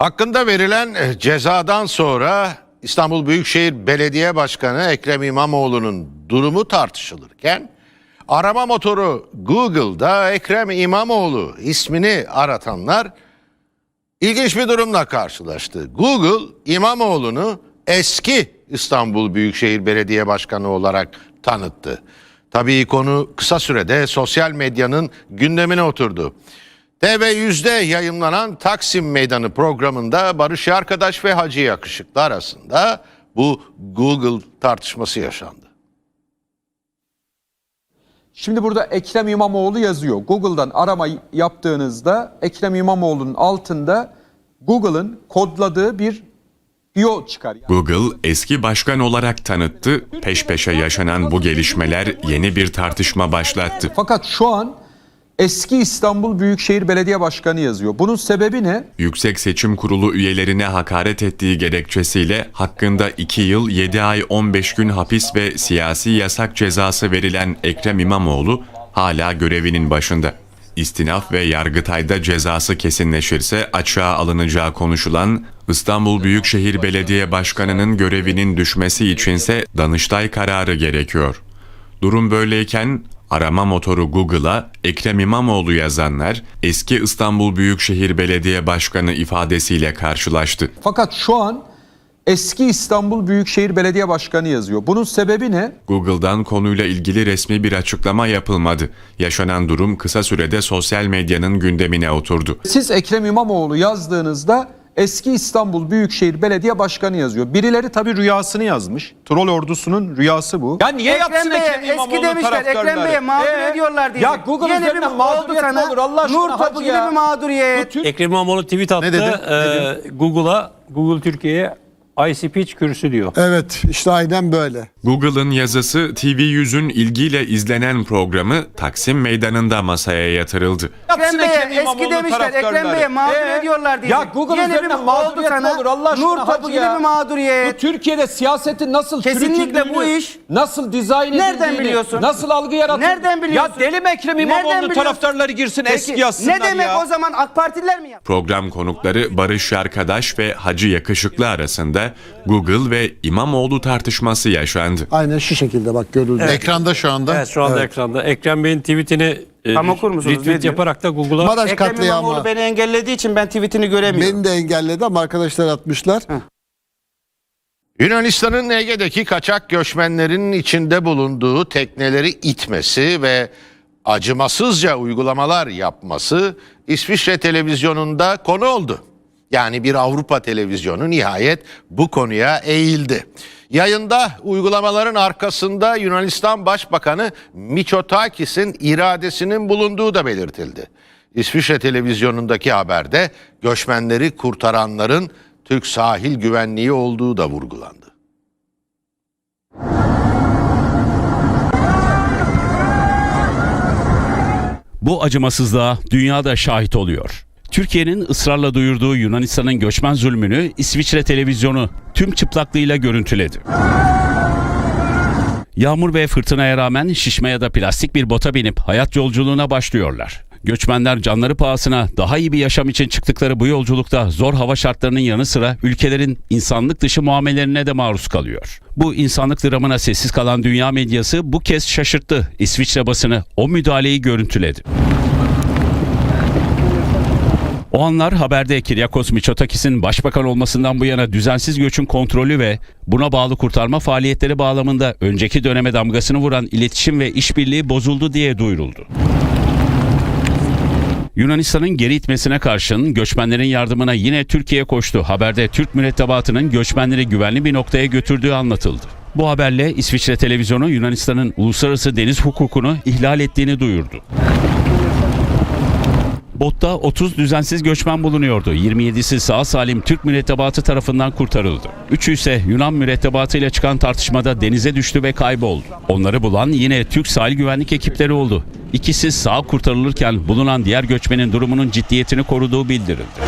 Hakkında verilen eh, cezadan sonra İstanbul Büyükşehir Belediye Başkanı Ekrem İmamoğlu'nun durumu tartışılırken arama motoru Google'da Ekrem İmamoğlu ismini aratanlar ilginç bir durumla karşılaştı. Google İmamoğlu'nu eski İstanbul Büyükşehir Belediye Başkanı olarak tanıttı. Tabii konu kısa sürede sosyal medyanın gündemine oturdu. TV100'de yayınlanan Taksim Meydanı programında Barış Arkadaş ve Hacı Yakışıklı arasında bu Google tartışması yaşandı. Şimdi burada Ekrem İmamoğlu yazıyor. Google'dan arama yaptığınızda Ekrem İmamoğlu'nun altında Google'ın kodladığı bir bio çıkar. Google eski başkan olarak tanıttı, peş peşe yaşanan bu gelişmeler yeni bir tartışma başlattı. Fakat şu an eski İstanbul Büyükşehir Belediye Başkanı yazıyor. Bunun sebebi ne? Yüksek Seçim Kurulu üyelerine hakaret ettiği gerekçesiyle hakkında 2 yıl 7 ay 15 gün hapis ve siyasi yasak cezası verilen Ekrem İmamoğlu hala görevinin başında. İstinaf ve Yargıtay'da cezası kesinleşirse açığa alınacağı konuşulan İstanbul Büyükşehir Belediye Başkanı'nın görevinin düşmesi içinse Danıştay kararı gerekiyor. Durum böyleyken arama motoru Google'a Ekrem İmamoğlu yazanlar eski İstanbul Büyükşehir Belediye Başkanı ifadesiyle karşılaştı. Fakat şu an eski İstanbul Büyükşehir Belediye Başkanı yazıyor. Bunun sebebi ne? Google'dan konuyla ilgili resmi bir açıklama yapılmadı. Yaşanan durum kısa sürede sosyal medyanın gündemine oturdu. Siz Ekrem İmamoğlu yazdığınızda eski İstanbul Büyükşehir Belediye Başkanı yazıyor. Birileri tabii rüyasını yazmış. Troll ordusunun rüyası bu. Ya niye Ekrem yapsın Bey'e Ekrem eski İmamoğlu demişler, taraftarları? Ekrem Bey'e mağdur Ee? ediyorlar diye. Ya Google Yeni üzerinden mağduriyet mi sana. olur Allah aşkına Nur topu hacı gibi ya. bir mağduriyet. Türk- Ekrem İmamoğlu tweet attı. dedi? Ee, Google'a, Google Türkiye'ye ICP kürsü diyor. Evet işte aynen böyle. Google'ın yazısı TV100'ün ilgiyle izlenen programı Taksim Meydanı'nda masaya yatırıldı. Ekrem Bey'e eski İmamoğlu demişler, Ekrem. Bey'e mağdur Ee? ediyorlar diye. Ya Google Yeni üzerinden bir mağduriyet mi sana. olur Allah aşkına Nur topu gibi bir mağduriyet. Bu Türkiye'de siyasetin nasıl Kesinlikle bu iş- nasıl dizayn edildiğini, Nereden biliyorsun? nasıl algı yaratıldığını. Nereden biliyorsun? Ya deli mi Ekrem biliyorsun? taraftarları girsin eski Peki, yazsınlar ne demek ya. o zaman AK Partililer mi yaptı? Program konukları Barış Arkadaş ve Hacı Yakışıklı arasında Google ve İmamoğlu tartışması yaşandı. Aynen şu şekilde bak görüldü. Ekranda şu anda. Evet şu anda ekranda. Ekrem Bey'in tweetini e, Tam okur musunuz? Retweet yaparak da Google'a Maraş Ekrem katliamı. Beni engellediği için ben tweetini göremiyorum. Beni de engelledi ama arkadaşlar atmışlar. Yunanistan'ın Ege'deki kaçak göçmenlerin içinde bulunduğu tekneleri itmesi ve acımasızca uygulamalar yapması İsviçre televizyonunda konu oldu. Yani bir Avrupa televizyonu nihayet bu konuya eğildi. Yayında uygulamaların arkasında Yunanistan Başbakanı Mitsotakis'in iradesinin bulunduğu da belirtildi. İsviçre televizyonundaki haberde göçmenleri kurtaranların Türk sahil güvenliği olduğu da vurgulandı. Bu acımasızlığa dünya da şahit oluyor. Türkiye'nin ısrarla duyurduğu Yunanistan'ın göçmen zulmünü İsviçre televizyonu tüm çıplaklığıyla görüntüledi. Yağmur ve fırtınaya rağmen şişme ya da plastik bir bota binip hayat yolculuğuna başlıyorlar. Göçmenler canları pahasına daha iyi bir yaşam için çıktıkları bu yolculukta zor hava şartlarının yanı sıra ülkelerin insanlık dışı muamellerine de maruz kalıyor. Bu insanlık dramına sessiz kalan dünya medyası bu kez şaşırttı. İsviçre basını o müdahaleyi görüntüledi. O anlar haberde Kiryakos Mitsotakis'in başbakan olmasından bu yana düzensiz göçün kontrolü ve buna bağlı kurtarma faaliyetleri bağlamında önceki döneme damgasını vuran iletişim ve işbirliği bozuldu diye duyuruldu. Yunanistan'ın geri itmesine karşın göçmenlerin yardımına yine Türkiye koştu. Haberde Türk mürettebatının göçmenleri güvenli bir noktaya götürdüğü anlatıldı. Bu haberle İsviçre televizyonu Yunanistan'ın uluslararası deniz hukukunu ihlal ettiğini duyurdu. Botta 30 düzensiz göçmen bulunuyordu. 27'si sağ salim Türk mürettebatı tarafından kurtarıldı. Üçü ise Yunan mürettebatı ile çıkan tartışmada denize düştü ve kayboldu. Onları bulan yine Türk sahil güvenlik ekipleri oldu. İkisi sağ kurtarılırken bulunan diğer göçmenin durumunun ciddiyetini koruduğu bildirildi.